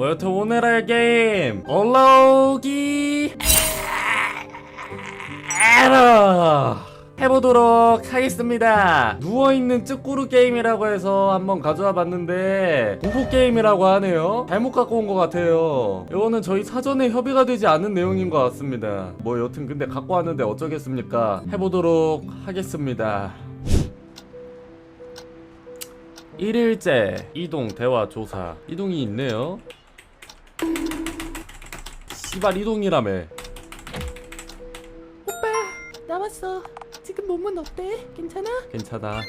뭐 여튼 오늘 할 게임! 올라오기! 에러! 해보도록 하겠습니다. 누워있는 쭈꾸루 게임이라고 해서 한번 가져와 봤는데 공포 게임이라고 하네요. 잘못 갖고 온 것 같아요. 이거는 저희 사전에 협의가 되지 않은 내용인 것 같습니다. 뭐 여튼 근데 갖고 왔는데 어쩌겠습니까? 해보도록 하겠습니다. 1일째 이동 대화 조사. 이동이 있네요 씨발 이동이라며. 오빠 나왔어. 지금 몸은 어때? 괜찮아? 괜찮아.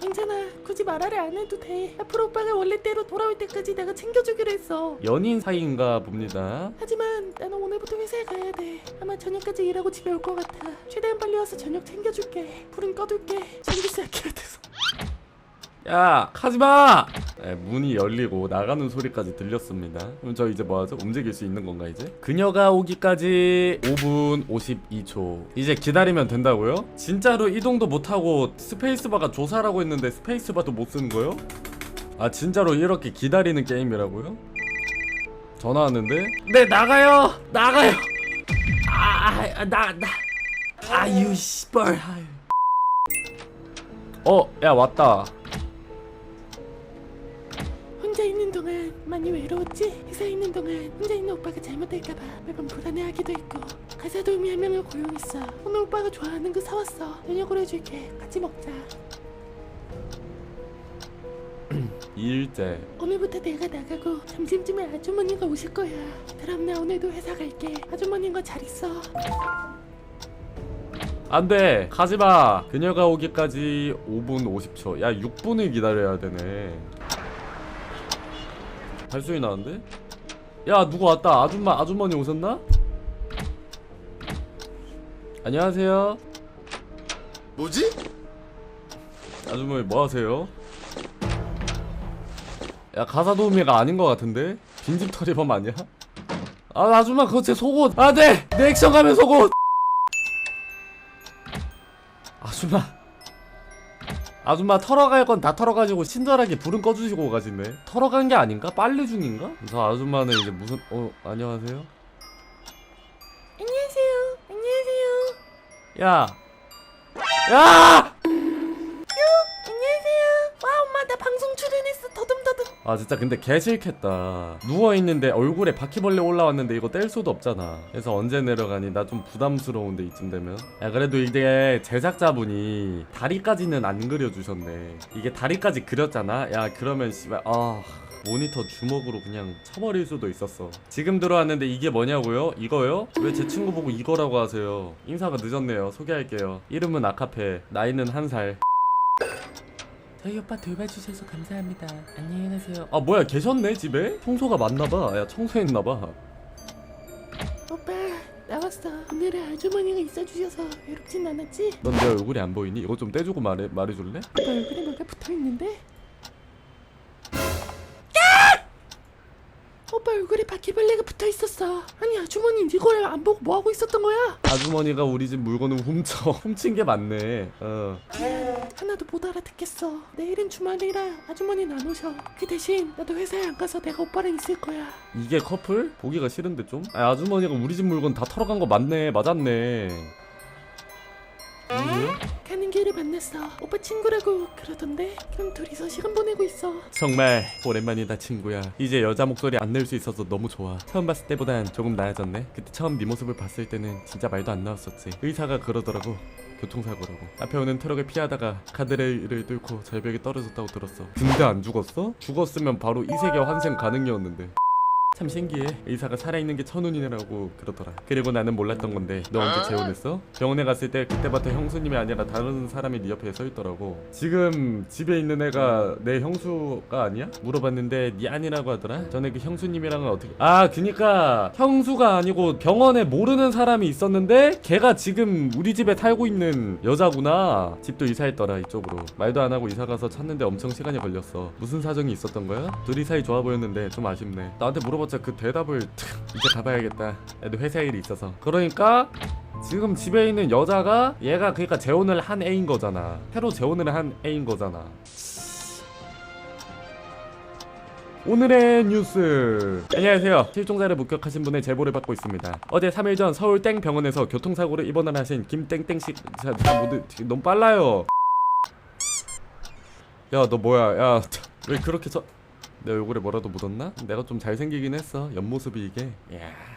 괜찮아. 굳이 말하려 안 해도 돼. 앞으로 오빠가 원래대로 돌아올 때까지 내가 챙겨주기로 했어. 연인 사이인가 봅니다. 하지만 나는 오늘부터 회사에 가야 돼. 아마 저녁까지 일하고 집에 올 것 같아. 최대한 빨리 와서 저녁 챙겨줄게. 불은 꺼둘게. 전기세 아껴야 돼서 야 가지마 네, 문이 열리고 나가는 소리까지 들렸습니다 그럼 저 이제 뭐하죠? 움직일 수 있는 건가 이제? 그녀가 오기까지 5분 52초 이제 기다리면 된다고요? 진짜로 이동도 못하고 스페이스바가 조사라고 했는데 스페이스바도 못 쓰는 거요? 아 진짜로 이렇게 기다리는 게임이라고요? 전화 왔는데? 네 나가요 나가요 아나나 아유 씨발 아유. 어, 야 왔다. 동안 많이 외로웠지? 회사에 있는 동안 혼자 있는 오빠가 잘못될까봐 매번 불안해하기도 했고 가사 도우미 한 명을 고용했어 오늘 오빠가 좋아하는 거 사왔어 저녁으로 해줄게 같이 먹자 2일째. 오늘부터 내가 나가고 점심쯤에 아주머니가 오실 거야. 그럼 나 오늘도 회사 갈게. 아주머니가 잘 있어. 안돼 가지마 그녀가 오기까지 5분 50초 야 6분을 기다려야 되네 발소리 나는데? 야 누구 왔다 아줌마 아주머니 오셨나? 안녕하세요 뭐지? 아주머니 뭐 하세요? 야 가사 도우미가 아닌 것 같은데? 빈집 털이범 아니야? 아 아줌마 그거 제 속옷 안돼 내 액션 가면 속옷 아줌마 아줌마 털어갈 건 다 털어가지고 친절하게 불은 꺼주시고 가시네 털어간 게 아닌가? 빨래 중인가? 저 아줌마는 이제 무슨 어 안녕하세요? 안녕하세요. 안녕하세요. 야 야! 안녕하세요. 와 엄마 나 방송 출연했어. 더듬더듬. 아 진짜 근데 개 싫겠다. 누워있는데 얼굴에 바퀴벌레 올라왔는데 이거 뗄 수도 없잖아. 그래서 언제 내려가니? 나 좀 부담스러운데 이쯤 되면. 야 그래도 이게 제작자분이 다리까지는 안 그려주셨네. 이게 다리까지 그렸잖아? 야 그러면 씨발 아 모니터 주먹으로 그냥 쳐버릴 수도 있었어. 지금 들어왔는데 이게 뭐냐고요? 이거요? 왜 제 친구 보고 이거라고 하세요? 인사가 늦었네요. 소개할게요. 이름은 아카페. 나이는 한살 저희 오빠 돌봐 주셔서 감사합니다. 안녕히 가세요. 아 뭐야 계셨네 집에? 청소가 맞나봐. 야 청소했나봐. 오빠 나왔어. 오늘은 아주머니가 있어주셔서 외롭진 않았지? 넌 내 얼굴이 안 보이니? 이거 좀 떼주고 말해 말해줄래? 오빠 얼굴에 뭐가 붙어있는데? 오빠 얼굴에 바퀴벌레가 붙어 있었어. 아니 아주머니 이걸 안 보고 뭐 하고 있었던 거야? 아주머니가 우리 집 물건을 훔쳐 훔친 게 맞네. 어. 하나도 못 알아듣겠어. 내일은 주말이라 아주머니는 안 오셔. 그 대신 나도 회사에 안 가서 내가 오빠랑 있을 거야. 이게 커플? 보기가 싫은데 좀? 아, 아주머니가 우리 집 물건 다 털어간 거 맞네. 맞았네. 가는 길에 만났어. 오빠 친구라고 그러던데. 그럼 둘이서 시간 보내고 있어. 정말 오랜만이다 친구야 이제 여자 목소리 안 낼 수 있어서 너무 좋아 처음 봤을 때보단 조금 나아졌네 그때 처음 네 모습을 봤을 때는 진짜 말도 안 나왔었지 의사가 그러더라고 교통사고라고 앞에 오는 트럭을 피하다가 카드레일을 뚫고 절벽에 떨어졌다고 들었어 근데 안 죽었어? 죽었으면 바로 이 세계 환생 가능이었는데 참 신기해. 의사가 살아있는 게 천운이라고 그러더라. 그리고 나는 몰랐던 건데 너 언제 재혼했어? 병원에 갔을 때 그때부터 형수님이 아니라 다른 사람이 네 옆에 서 있더라고. 지금 집에 있는 애가 내 형수가 아니야? 물어봤는데 네 아니라고 하더라. 전에 그 형수님이랑은 어떻게 아 그니까 형수가 아니고 병원에 모르는 사람이 있었는데 걔가 지금 우리 집에 살고 있는 여자구나. 집도 이사했더라 이쪽으로. 말도 안 하고 이사 가서 찾는데 엄청 시간이 걸렸어. 무슨 사정이 있었던 거야? 둘이 사이 좋아 보였는데 좀 아쉽네. 나한테 물어봤 자. 그 대답을 이제 가봐야겠다. 애도 회사 일이 있어서. 그러니까 지금 집에 있는 여자가 얘가 그러니까 재혼을 한 애인 거잖아. 새로 재혼을 한 애인 거잖아. 오늘의 뉴스. 안녕하세요. 실종자를 목격하신 분의 제보를 받고 있습니다. 어제 3일 전 서울 땡 병원에서 교통사고로 입원을 하신 김땡땡씨. 자, 자, 모두 너무 빨라요. 야 너 뭐야? 야 왜 그렇게 저... 내 얼굴에 뭐라도 묻었나? 내가 좀 잘생기긴 했어 옆모습이 이게 야.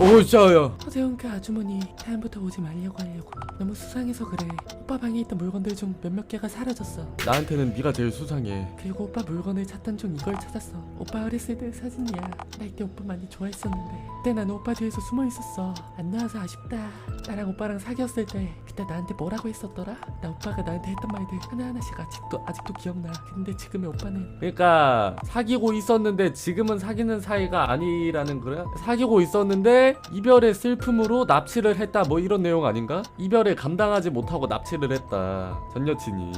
오온그 아주머니 다음부터 오지 말려고 하려고. 너무 수상해서 그래. 오빠 방에 있던 물건들 중 몇몇 개가 사라졌어. 나한테는 네가 제일 수상해. 그리고 오빠 물건을 찾던 중 이걸 찾았어. 오빠 어렸을 때 사진이야. 나 이때 오빠 많이 좋아했었는데. 그때 난 오빠 뒤에서 숨어 있었어. 안 나와서 아쉽다. 나랑 오빠랑 사귀었을 때 그때 나한테 뭐라고 했었더라? 나 오빠가 나한테 했던 말들 하나하나씩 아직도 아직도 기억나. 근데 지금의 오빠는? 그러니까 사귀고 있었는데 지금은 사귀는 사이가 아니라는 거야? 사귀고 있었는데 이별의 슬픔으로 납치를 했다 뭐 이런 내용 아닌가? 이별을 감당하지 못하고 납치를 했다 전 여친이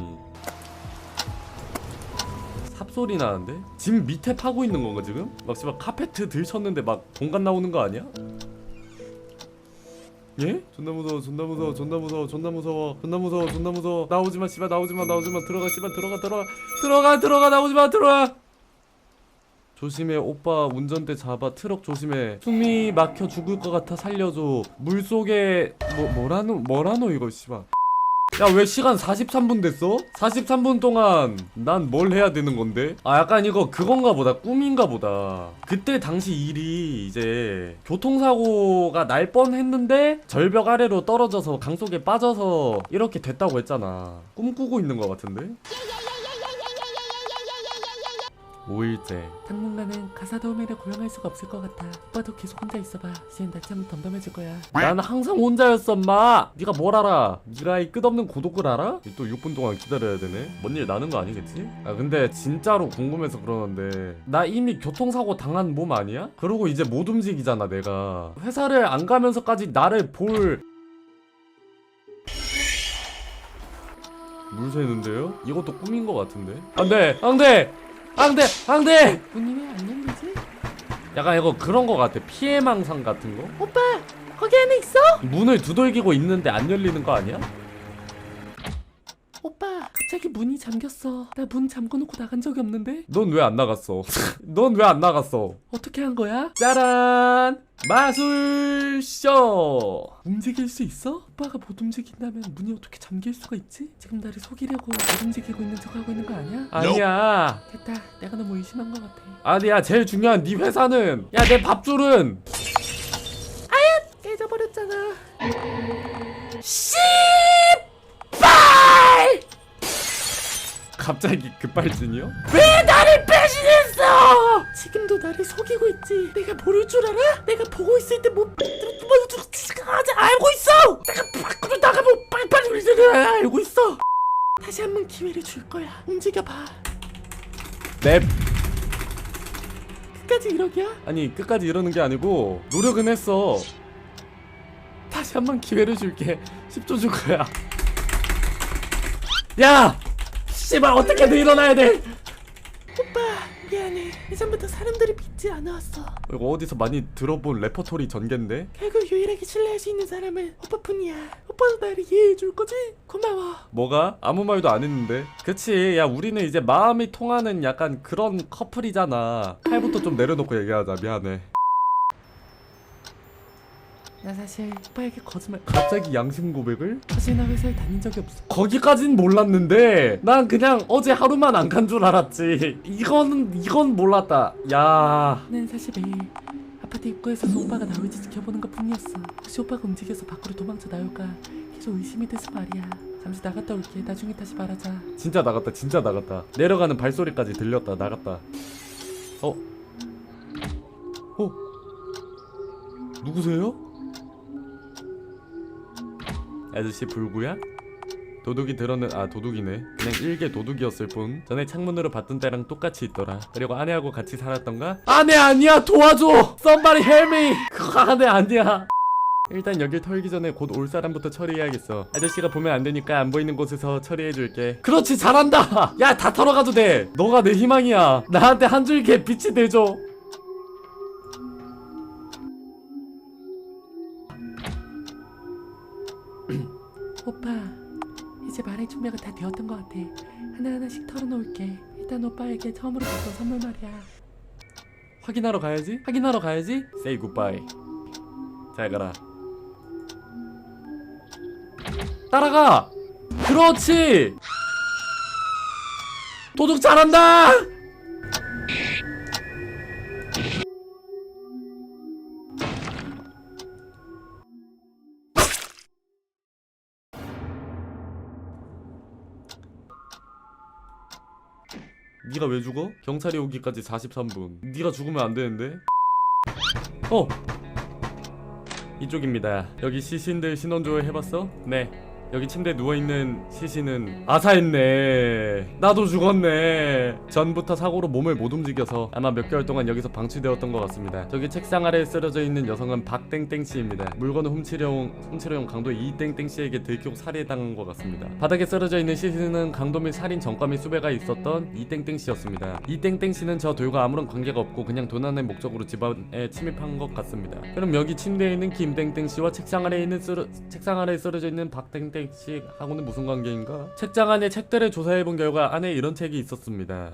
삽소리 나는데? 집 밑에 파고 있는 건가 지금? 막 씨발 카페트 들쳤는데 막 공간 나오는 거 아니야? 예? 존나 무서워 존나 무서워 존나 무서워 존나 무서워 존나 무서워 존나 무서워 나오지마 씨발 나오지마 나오지마 들어가 씨발 들어가 들어가 들어가 들어가 나오지마 들어와 조심해 오빠 운전대 잡아. 트럭 조심해. 숨이 막혀 죽을 것 같아 살려줘. 물속에 뭐 뭐라노 뭐라노 이거 씨발. 야 왜 시간 43분 됐어? 43분 동안 난 뭘 해야 되는 건데? 아 약간 이거 그건가 보다. 꿈인가 보다. 그때 당시 일이 이제 교통사고가 날 뻔했는데 절벽 아래로 떨어져서 강 속에 빠져서 이렇게 됐다고 했잖아. 꿈꾸고 있는 것 같은데? 5일째. 당분간은 가사 도우미를 고용할 수가 없을 것 같아. 오빠도 계속 혼자 있어봐. 이젠 낮잠 덤덤해질 거야. 난 항상 혼자였어 마. 네가 뭘 알아? 이 끝없는 고독을 알아? 또 6분 동안 기다려야 되네. 뭔 일 나는 거 아니겠지? 아 근데 진짜로 궁금해서 그러는데. 나 이미 교통사고 당한 몸 아니야? 그러고 이제 못 움직이잖아 내가. 회사를 안 가면서까지 나를 볼. 물 새는데요? 이것도 꿈인 것 같은데? 안돼 안돼 안돼 안돼 왜안 열리지? 약간 이거 그런 거 같아 피해망상 같은 거? 오빠 거기 안에 있어? 문을 두들기고 있는데 안 열리는 거 아니야? 오빠 갑자기 문이 잠겼어 나 문 잠궈놓고 나간 적이 없는데 넌 왜 안 나갔어? 넌 왜 안 나갔어? 어떻게 한 거야? 짜란! 마술쇼! 움직일 수 있어? 오빠가 못 움직인다면 문이 어떻게 잠길 수가 있지? 지금 나를 속이려고 못 움직이고 있는 척 하고 있는 거 아니야? 아니야. 됐다 내가 너무 의심한 것 같아 아니야. 제일 중요한 네 회사는 야 내 밥줄은 깨져버렸잖아 갑자기 급발진이요? 왜 나를 배신했어 지금도 나를 속이고 있지 내가 모를 줄 알아? 내가 보고 있을 때 뭐 아직 알고 있어 내가 밖으로 나가면 빨리빨리 울리는 알고 있어 다시 한 번 기회를 줄 거야 움직여봐 넵. 끝까지 이러기야? 아니 끝까지 이러는 게 아니고 노력은 했어. 다시 한 번 기회를 줄게. 10초 줄 거야. 야! 씨발 어떻게든 일어나야 돼. 오빠 미안해 예전부터 사람들이 믿지 않아왔어 이거 어디서 많이 들어본 레퍼토리 전개인데? 결국 유일하게 신뢰할 수 있는 사람은 오빠뿐이야 오빠도 나를 이해해줄 거지? 고마워 뭐가? 아무 말도 안 했는데. 그치. 야 우리는 이제 마음이 통하는 약간 그런 커플이잖아. 칼부터 좀 내려놓고 얘기하자. 미안해. 나 사실 오빠에게 거짓말 갑자기 양심 고백을? 사실 나 회사에 다닌 적이 없어 거기까진 몰랐는데 난 그냥 어제 하루만 안 간 줄 알았지. 이거는 이건 몰랐다. 야. 난 사실 매일 아파트 입구에서 오빠가 나올지 지켜보는 것 뿐이었어 혹시 오빠가 움직여서 밖으로 도망쳐 나올까 계속 의심이 돼서 말이야 잠시 나갔다 올게 나중에 다시 말하자 진짜 나갔다 진짜 나갔다 내려가는 발소리까지 들렸다 나갔다 어? 어? 누구세요? 아저씨 불구야? 도둑이 들었는 아 도둑이네 그냥 일개 도둑이었을 뿐 전에 창문으로 봤던 때랑 똑같이 있더라 그리고 아내하고 같이 살았던가? 아내 아니야 도와줘 Somebody help me 그거 아내 아니야 일단 여길 털기 전에 곧 올 사람부터 처리해야겠어. 아저씨가 보면 안 되니까 안 보이는 곳에서 처리해줄게. 그렇지 잘한다. 야 다 털어가도 돼. 너가 내 희망이야. 나한테 한 줄기 빛이 돼줘. 오빠 이제 말할 준비가 다 되었던 것 같아. 하나하나씩 털어놓을게. 일단 오빠에게 처음으로 받은 선물 말이야. 확인하러 가야지. 확인하러 가야지. Say goodbye. 잘 가라. 따라가! 그렇지! 도둑 잘한다 네가 왜 죽어? 경찰이 오기까지 43분. 네가 죽으면 안 되는데? 어! 이쪽입니다. 여기 시신들 신원조회 해봤어? 네 여기 침대에 누워있는 시신은 아사했네. 나도 죽었네. 전부터 사고로 몸을 못 움직여서 아마 몇 개월 동안 여기서 방치되었던 것 같습니다. 저기 책상 아래에 쓰러져 있는 여성은 박땡땡씨입니다. 물건을 훔치려 온 훔치려 온 강도 이땡땡씨에게 들키고 살해당한 것 같습니다. 바닥에 쓰러져 있는 시신은 강도 및 살인 전과 및 수배가 있었던 이땡땡씨였습니다. 이땡땡씨는 저 돌과 아무런 관계가 없고 그냥 도난의 목적으로 집안에 침입한 것 같습니다. 그럼 여기 침대에 있는 김땡땡씨와 책상 아래에 있는 쓰러, 책상 아래에 쓰러져 있는 박땡땡 씨 하고는 무슨 관계인가? 책장 안에 책들을 조사해본 결과 안에 이런 책이 있었습니다.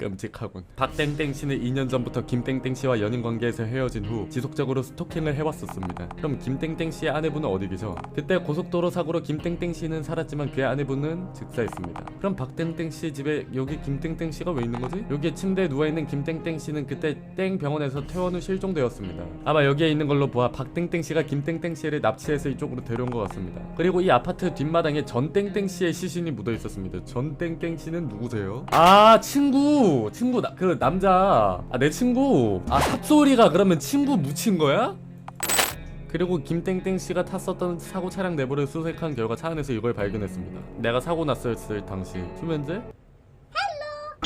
끔찍하군. 박땡땡 씨는 2년 전부터 김땡땡 씨와 연인 관계에서 헤어진 후 지속적으로 스토킹을 해왔었습니다. 그럼 김땡땡 씨의 아내분은 어디 계셔? 그때 고속도로 사고로 김땡땡 씨는 살았지만 그의 아내분은 즉사했습니다. 그럼 박땡땡 씨 집에 여기 김땡땡 씨가 왜 있는 거지? 여기에 침대에 누워 있는 김땡땡 씨는 그때 땡 병원에서 퇴원 후 실종되었습니다. 아마 여기에 있는 걸로 보아 박땡땡 씨가 김땡땡 씨를 납치해서 이쪽으로 데려온 것 같습니다. 그리고 이 아파트 뒷마당에 전땡땡 씨의 시신이 묻어 있었습니다. 전땡땡 씨는 누구세요? 아 친구 친구 나, 그 남자 아 내 친구 아 삽소리가 그러면 친구 묻힌 거야? 그리고 김땡땡 씨가 탔었던 사고 차량 내부를 수색한 결과 차 안에서 이걸 발견했습니다. 내가 사고 났을 당시 수면제?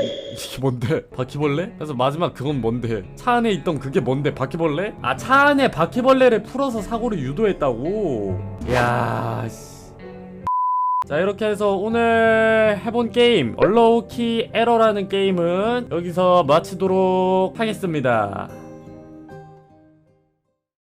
이게 뭔데? 바퀴벌레? 그래서 마지막 그건 뭔데? 차 안에 있던 그게 뭔데? 바퀴벌레? 아 차 안에 바퀴벌레를 풀어서 사고를 유도했다고? 야 씨. 자 이렇게 해서 오늘 해본 게임 얼로우키 에러라는 게임은 여기서 마치도록 하겠습니다